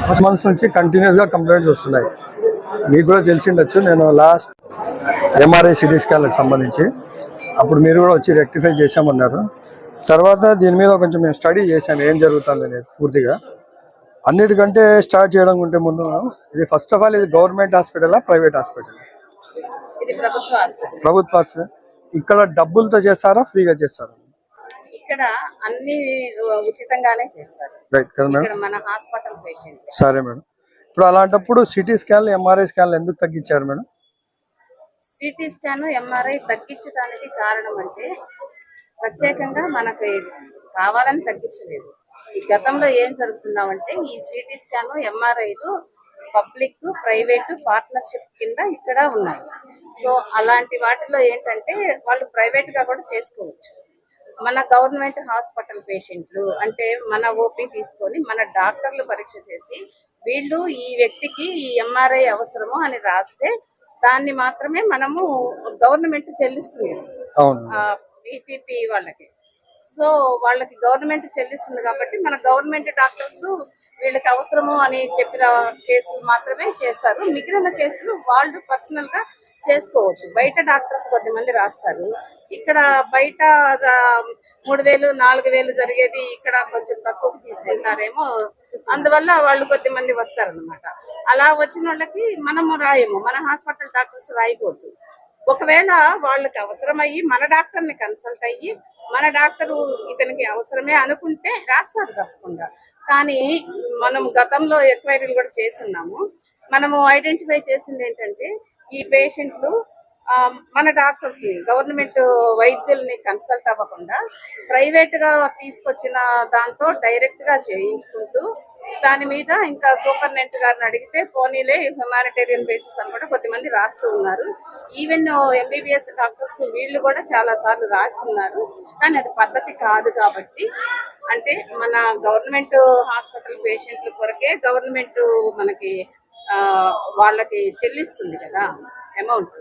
Six months నుంచి కంటిన్యూస్గా complaints వస్తున్నాయి. మీకు కూడా తెలిసిండొచ్చు నేను లాస్ట్ ఎంఆర్ఐ సిటీ స్కాన్లకు సంబంధించి. అప్పుడు మీరు కూడా వచ్చి రెక్టిఫై చేశామన్నారు. తర్వాత దీని మీద కొంచెం మేము స్టడీ చేశాను ఏం జరుగుతుంది అనేది పూర్తిగా. అన్నిటికంటే స్టార్ట్ చేయడం ఉంటే ముందు ఇది ఫస్ట్ ఆఫ్ ఆల్ ఇది గవర్నమెంట్ హాస్పిటల్ ప్రైవేట్ హాస్పిటల్ ప్రభుత్వ ఆసుపత్రి ప్రభుత్వ హాస్పిటల్ ఇక్కడ డబ్బులతో చేస్తారా ఫ్రీగా చేస్తారా? ఇక్కడ అన్ని ఉచితంగానే చేస్తారు. రైట్ కదా మేడం ఇక్కడ మన హాస్పిటల్ పేషెంట్. సరే మేడం. ఇప్పుడు అలాంటప్పుడు సిటీ స్కాన్లు ఎంఆర్ఐ స్కాన్లు ఎందుకు తగ్గించారు మేడం? సిటీ స్కాన్ ఎంఆర్ఐ తగ్గించడానికి కారణం అంటే ప్రత్యేకంగా మనకు కావాలని తగ్గించలేదు. ఈ గతంలో ఏం జరుగుతున్నామంటే ఈ సిటీ స్కాన్ ఎంఆర్ఐలు పబ్లిక్ ప్రైవేట్ పార్ట్నర్షిప్ కింద ఇక్కడ ఉన్నాయి. సో అలాంటి వాటిలో ఏంటంటే వాళ్ళు ప్రైవేట్గా కూడా చేసుకోవచ్చు. మన గవర్నమెంట్ హాస్పిటల్ పేషెంట్లు అంటే మన ఓపీ తీసుకొని మన డాక్టర్లు పరీక్ష చేసి వీళ్ళు ఈ వ్యక్తికి ఈ ఎంఆర్ఐ అవసరము అని రాస్తే దాన్ని మాత్రమే మనము గవర్నమెంట్ చెల్లిస్తుంది. బీపీపీ వాళ్ళకి. సో వాళ్ళకి గవర్నమెంట్ చెల్లిస్తుంది కాబట్టి మన గవర్నమెంట్ డాక్టర్స్ వీళ్ళకి అవసరము అని చెప్పిన కేసులు మాత్రమే చేస్తారు. మిగిలిన కేసులు వాళ్ళు పర్సనల్గా చేసుకోవచ్చు. బయట డాక్టర్స్ కొద్దిమంది రాస్తారు. ఇక్కడ బయట మూడు వేలు నాలుగు వేలు జరిగేది ఇక్కడ కొంచెం తక్కువకు తీసుకుంటారేమో. అందువల్ల వాళ్ళు కొద్దిమంది వస్తారనమాట అలా వచ్చిన వాళ్ళకి మనము రాయము. మన హాస్పిటల్ డాక్టర్స్ రాయకూడదు. ఒకవేళ వాళ్ళకి అవసరమయ్యి మన డాక్టర్ని కన్సల్ట్ అయ్యి మన డాక్టరు ఇతనికి అవసరమే అనుకుంటే రాస్తారు తప్పకుండా. కానీ మనం గతంలో ఎక్వైరీలు కూడా చేస్తున్నాము. మనము ఐడెంటిఫై చేసింది ఏంటంటే ఈ పేషెంట్లు మన డాక్టర్స్ గవర్నమెంట్ వైద్యుల్ని కన్సల్ట్ అవ్వకుండా ప్రైవేట్గా తీసుకొచ్చిన దాంతో డైరెక్ట్గా చేయించుకుంటూ దాని మీద ఇంకా సూపర్నెంట్ గారిని అడిగితే పోనీలే హ్యుమానిటేరియన్ బేసిస్ అని కూడా కొద్దిమంది రాస్తూ ఉన్నారు. ఈవెన్ ఎంబీబీఎస్ డాక్టర్స్ వీళ్ళు కూడా చాలా సార్లు రాస్తున్నారు. కానీ అది పద్ధతి కాదు కాబట్టి అంటే మన గవర్నమెంట్ హాస్పిటల్ పేషెంట్ల కొరకే గవర్నమెంట్ మనకి ఆ, వాళ్ళకి చెల్లిస్తుంది కదా అమౌంట్.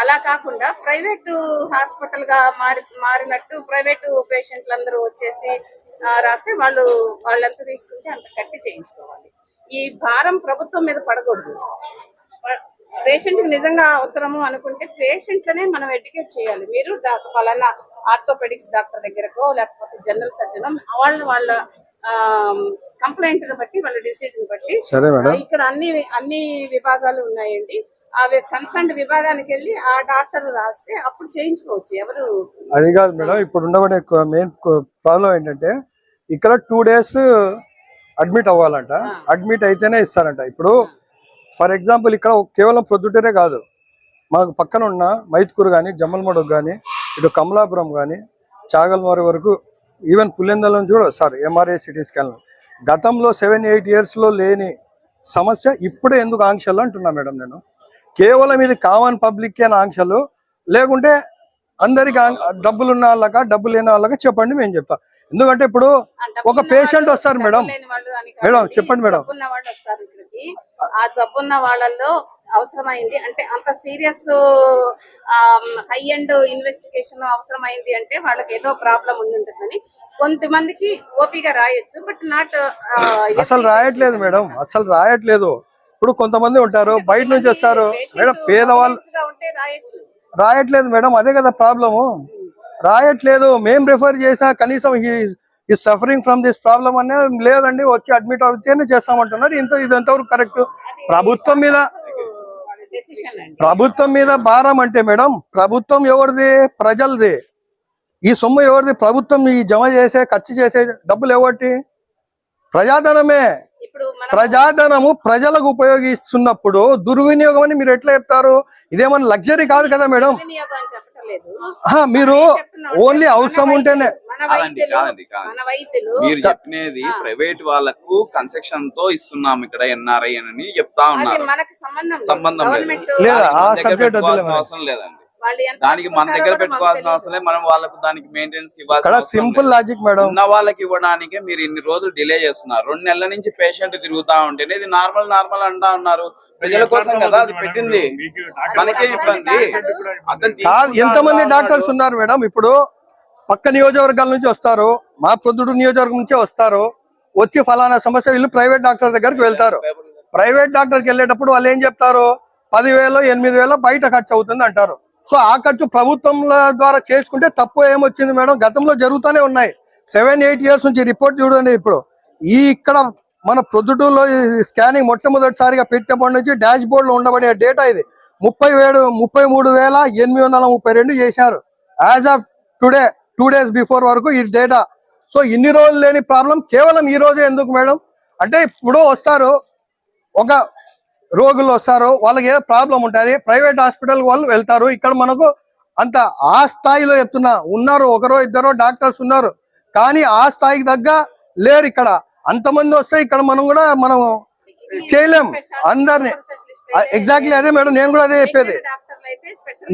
అలా కాకుండా ప్రైవేటు హాస్పిటల్గా మారి మారినట్టు ప్రైవేట్ పేషెంట్లు అందరూ వచ్చేసి రాస్తే వాళ్ళు వాళ్ళంతా తీసుకుంటే అంత కట్టి చేయించుకోవాలి. ఈ భారం ప్రభుత్వం మీద పడకూడదు. పేషెంట్ నిజంగా అవసరము అనుకుంటే పేషెంట్లనే మనం ఎడ్యుకేట్ చేయాలి. మీరు డాక్టర్ పలానా ఆర్థోపెడిక్స్ డాక్టర్ దగ్గరకో లేకపోతే జనరల్ సర్జన్ వాళ్ళ వాళ్ళ కంప్లైంట్ బట్టి వాళ్ళ డిసీజ్ బట్టి. ఇక్కడ అన్ని అన్ని విభాగాలు ఉన్నాయండి. ఆ కన్సర్న్ విభాగానికి వెళ్ళి ఆ డాక్టర్ రాస్తే అప్పుడు చేయించుకోవచ్చు. ఎవరు అది కాదు మేడం ఇప్పుడు ఉండబడే మెయిన్ ప్రాబ్లం ఏంటంటే ఇక్కడ టూ డేస్ అడ్మిట్ అవ్వాలంట. అడ్మిట్ అయితేనే ఇస్తారంట. ఇప్పుడు ఫర్ ఎగ్జాంపుల్ ఇక్కడ కేవలం ప్రొద్దుటూరే కాదు. మాకు పక్కన ఉన్న మైత్కూరు కానీ జమ్మలమడుగు కానీ ఇటు కమలాపురం కానీ చాగల్మారి వరకు ఈవెన్ పుల్లెందల నుంచి కూడా సార్ ఎంఆర్ఐ సిటీ స్కాన్ గతంలో సెవెన్ ఎయిట్ ఇయర్స్లో లేని సమస్య ఇప్పుడే ఎందుకు ఆంక్షలు అంటున్నా మేడం నేను. కేవలం ఇది కామన్ పబ్లిక్ అని ఆంక్షలు. లేకుంటే అందరికి డబ్బులు ఉన్న వాళ్ళక డబ్బులు లేని వాళ్ళక చెప్పండి మేము చెప్తాం. ఎందుకంటే ఇప్పుడు ఒక వాళ్ళు, వస్తారు మేడం. మేడం. చెప్పండి మేడం. వాళ్ళు వస్తారు ఇక్కడికి. ఆ జబ్బున్న వాళ్ళల్లో అవసరమైంది అంటే అంత సీరియస్ హై అండ్ ఇన్వెస్టిగేషన్ అవసరమైంది అంటే వాళ్ళకి ఏదో ప్రాబ్లం ఉండి ఉంటుందని కొంతమందికి ఓపిగా రాయొచ్చు బట్ నాట్ అసలు రాయట్లేదు మేడం. అసలు రాయట్లేదు. ఇప్పుడు కొంతమంది ఉంటారు బయట నుంచి వస్తారు. మేడం పేదవాళ్ళు ఉంటే రాయొచ్చు. రాయట్లేదు మేడం. అదే కదా ప్రాబ్లము రాయట్లేదు. మేం రిఫర్ చేసా కనీసం ఈ సఫరింగ్ ఫ్రమ్ దిస్ ప్రాబ్లం అనే లేదండి. వచ్చి అడ్మిట్ అవుతేనే చేస్తామంటున్నారు. ఇంత ఇది ఎంతవరకు కరెక్ట్ ప్రభుత్వం మీద ప్రభుత్వం మీద భారం అంటే మేడం ప్రభుత్వం ఎవరిది? ప్రజలది. ఈ సొమ్ము ఎవరిది? ప్రభుత్వం ఈ జమ చేసే ఖర్చు చేసే డబ్బులు ఎవరికి ప్రజాధనమే. ప్రజాధనము ప్రజలకు ఉపయోగిస్తున్నప్పుడు దుర్వినియోగం అని మీరు ఎట్లా చెప్తారు? ఇదేమన్నా లగ్జరీ కాదు కదా మేడం? మీరు ఓన్లీ అవసరం ఉంటేనే. మీరు చెప్పినది. ప్రైవేట్ వాళ్ళకు కన్సెక్షన్తో ఇస్తున్నాం ఇక్కడ ఎన్ఆర్ఐ అని చెప్తా అది ఉన్నారు. మనకి సంబంధం లేదు. అవసరం లేదండి. దానికి మన దగ్గర పెట్టుకోవాల్సిన అవసరం లేదు. మనం వాళ్ళకు దానికి మెయింటెనెన్స్ అవసరం సింపుల్. లాజిక్ మేడం ఉన్న వాళ్ళకి ఇవ్వడానికి మీరు ఇన్ని రోజులు డిలే చేస్తున్నారు. రెండు నెలల నుంచి పేషెంట్ తిరుగుతా ఉంటేనే ఇది నార్మల్ నార్మల్ అంటా ఉన్నారు. ప్రజల కోసం కదా అది పెట్టింది. మనకే ఇబ్బంది. ఎంతమంది. డాక్టర్స్ ఉన్నారు మేడం ఇప్పుడు పక్క నియోజకవర్గాల నుంచి వస్తారు. మా ప్రొద్దుడు నియోజకవర్గం నుంచే వస్తారు. వచ్చి ఫలానా సమస్య వీళ్ళు ప్రైవేట్ డాక్టర్ దగ్గరికి వెళ్తారు. ప్రైవేట్ డాక్టర్కి వెళ్ళేటప్పుడు వాళ్ళు ఏం చెప్తారు? పదివేలు ఎనిమిది వేలు బయట ఖర్చు అవుతుంది అంటారు. సో ఆ ఖర్చు ప్రభుత్వంల ద్వారా చేసుకుంటే తప్పు ఏమొచ్చింది మేడం? గతంలో జరుగుతూనే ఉన్నాయి. సెవెన్ ఎయిట్ ఇయర్స్ నుంచి రిపోర్ట్ చూడండి ఇప్పుడు. ఈ ఇక్కడ మన ప్రొద్దుటూరులో స్కానింగ్ మొట్టమొదటిసారిగా పెట్టినప్పటి నుంచి డాష్ బోర్డ్లో ఉండబడే డేటా ఇది. ముప్పై వేడు ముప్పై మూడు వేల ఎనిమిది వందల ముప్పై రెండు చేశారు. As of today two days before వరకు ఈ డేటా. సో ఇన్ని రోజులు లేని ప్రాబ్లం. కేవలం ఈ రోజే ఎందుకు మేడం? అంటే ఇప్పుడు వస్తారు. ఒక రోగులు వస్తారు వాళ్ళకి ఏదో ప్రాబ్లం ఉంటుంది ప్రైవేట్ హాస్పిటల్ వాళ్ళు వెళ్తారు. ఇక్కడ మనకు అంత ఆ స్థాయిలో చెప్తున్నా ఉన్నారు ఒకరో ఇద్దరో డాక్టర్స్ ఉన్నారు కానీ ఆ స్థాయికి తగ్గ లేరు ఇక్కడ. అంతమంది వస్తే ఇక్కడ మనం కూడా మనం చేయలేం. అందరిని. ఎగ్జాక్ట్లీ అదే మేడం నేను కూడా అదే చెప్పేది.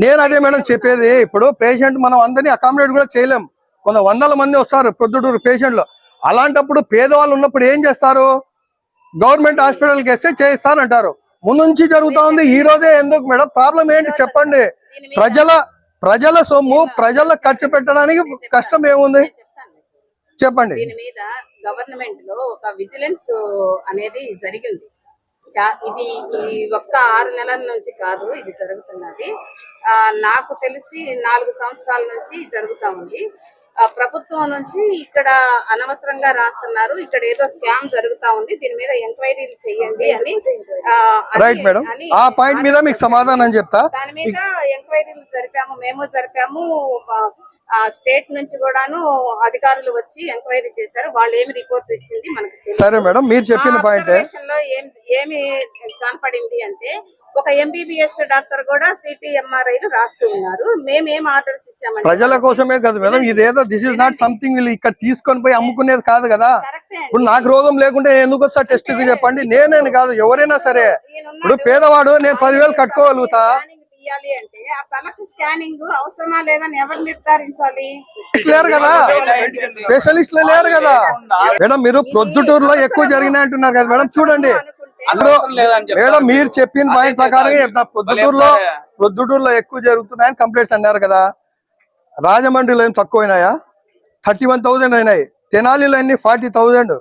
నేను అదే మేడం చెప్పేది. ఇప్పుడు పేషెంట్ మనం అందరినీ అకామిడేట్ కూడా చేయలేం. కొంత వందల మంది వస్తారు ప్రొద్దుటూరు పేషెంట్లు అలాంటప్పుడు పేదవాళ్ళు ఉన్నప్పుడు ఏం చేస్తారు? గవర్నమెంట్ హాస్పిటల్కి వేస్తే చేయిస్తానంటారు ముందుంచి జరుగుతా ఉంది ఈ రోజే ఎందుకు మేడం? ప్రాబ్లం ఏంటి చెప్పండి. ప్రజల ప్రజల సొమ్ము ప్రజల ఖర్చు పెట్టడానికి కష్టం ఏముంది? చెప్పండి. దీని మీద గవర్నమెంట్లో ఒక విజిలెన్స్ అనేది జరిగింది. ఇది ఈ ఒక్క ఆరు నెలల నుంచి కాదు ఇది జరుగుతున్నది. నాకు తెలిసి నాలుగు సంవత్సరాల నుంచి జరుగుతా ఉంది. ప్రభుత్వం నుంచి ఇక్కడ అనవసరంగా రాస్తున్నారు. ఇక్కడ ఏదో స్కామ్ జరుగుతా ఉంది. దీని మీద ఎంక్వైరీలు చేయండి అని రైట్ మేడం ఆ పాయింట్ మీద మీకు సమాధానం చెప్తా. దాని మీద ఎంక్వైరీలు జరిపాము. మేము జరిపాము. స్టేట్ నుంచి కూడాను అధికారులు వచ్చి ఎంక్వైరీ చేశారు. వాళ్ళు ఏమి రిపోర్ట్ ఇచ్చింది మనకు. సరే మేడం మీరు చెప్పిన పాయింటే లో ఏమి కనపడింది అంటే ఒక ఎంబీబీఎస్ డాక్టర్ కూడా సిటీ ఎంఆర్ఐలు రాస్తూ ఉన్నారు. మేము ఏం ఆర్డర్స్ ఇచ్చామంటే ప్రజల కోసమే కదా మేడం ఇదేదో దిస్ ఇస్ నాట్ సంథింగ్ వీళ్ళు ఇక్కడ తీసుకొని పోయి అమ్ముకునేది కాదు కదా. ఇప్పుడు నాకు రోగం లేకుంటే నేను ఎందుకు వస్తా టెస్ట్కి చెప్పండి? నేనేని కాదు ఎవరైనా సరే. ఇప్పుడు పేదవాడు నేను పదివేలు కట్టుకోగలుగుతా? స్కానింగ్ తీయాలి అంటే ఆ తలకు స్కానింగ్ అవసరమా లేదని ఎవరు నిర్ధారించాలి? స్పెషలిస్ట్ లేరు కదా. స్పెషలిస్టులు లేరు కదా. మేడం మీరు ప్రొద్దుటూరులో ఎక్కువ జరిగినాయి అంటున్నారు కదా మేడం. చూడండి. మేడం మీరు. చెప్పిన పాయింట్ ప్రకారంగా భలే. ప్రొద్దుటూరులో ఎక్కువ జరుగుతున్నాయని కంప్లైంట్స్ అన్నారు కదా. రాజమండ్రిలో ఏం తక్కువ అయినాయా థర్టీ వన్ థౌసండ్ అయినాయి. తెనాలిలో ఎన్ని? ఫార్టీ థౌసండ్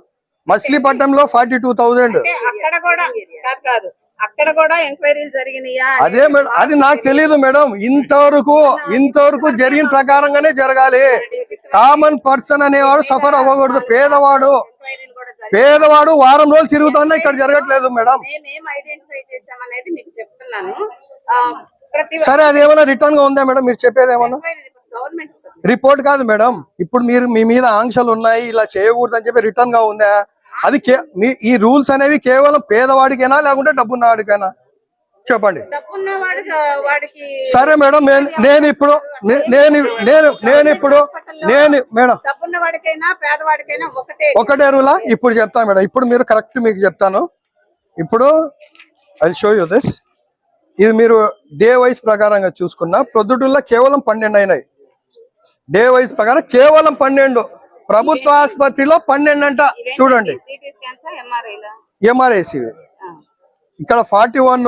మచిలీపట్నంలో ఫార్టీ టూ థౌసండ్ అంటే అక్కడ కూడా కాదు కాదు. అక్కడ కూడా ఎంక్వైరీలు జరిగినాయా? అనేది అదే మేడం అది నాకు తెలియదు మేడం. ఇంతవరకు ఇంతవరకు జరిగిన ప్రకారంగానే జరగాలి. కామన్ పర్సన్ అనేవాడు సఫర్ అవ్వకూడదు. పేదవాడు. పేదవాడు వారం రోజులు తిరుగుతున్నా ఇక్కడ జరగట్లేదు మేడం. సరే అది ఏమైనా రిటర్న్గా ఉందా మేడం? మీరు చెప్పేది ఏమన్నా? రిపోర్ట్ కాదు మేడం. ఇప్పుడు మీరు మీ మీద ఆంక్షలు ఉన్నాయి ఇలా చేయకూడదు అని చెప్పి రిటర్న్గా ఉందా? అది ఈ రూల్స్ అనేవి కేవలం పేదవాడికైనా లేకుంటే డబ్బున్నవాడికైనా? చెప్పండి. సరే మేడం నేను నేను ఇప్పుడు నేను నేను నేను ఇప్పుడు నేను మేడం. ఒకటే. రూలా? ఇప్పుడు చెప్తా మేడం. ఇప్పుడు మీరు కరెక్ట్ మీకు చెప్తాను. ఇప్పుడు ఐ షో యూ దిస్ ఇది మీరు డే వైస్ ప్రకారంగా చూసుకున్న ప్రొద్దుటూరులో కేవలం పన్నెండు అయినాయి. డే వైస్ ప్రకారం కేవలం పన్నెండు. ప్రభుత్వ ఆసుపత్రిలో పన్నెండు అంట చూడండి. సిటీ స్కాన్స్ ఎంఆర్ఐలా ఎంఆర్ఐసి ఇక్కడ forty one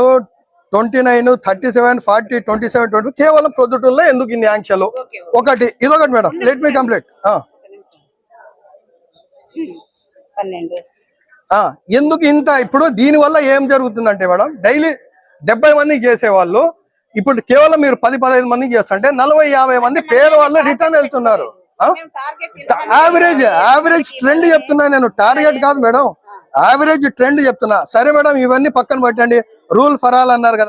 twenty nine thirty seven forty twenty seven twenty కేవలం ప్రొద్దుటూరులో ఎందుకు ఇన్ని ఆంక్షలు ఒకటి ఇదొకటి మేడం. లెట్ మీ కంప్లీట్ ఎందుకు ఇంత ఇప్పుడు దీని వల్ల ఏం జరుగుతుందంటే మేడం డైలీ డెబ్బై మందికి చేసేవాళ్ళు ఇప్పుడు కేవలం మీరు పది పదహైదు మందికి చేస్తుంటే నలభై యాభై మంది పేదవాళ్ళు రిటర్న్ వెళ్తున్నారు. యావరేజ్ యావరేజ్ ట్రెండ్ చెప్తున్నా నేను. టార్గెట్ కాదు మేడం. యావరేజ్ ట్రెండ్ చెప్తున్నా. సరే మేడం ఇవన్నీ పక్కన పెట్టండి. రూల్ ఫర్ ఆల్ అన్నారు కదా.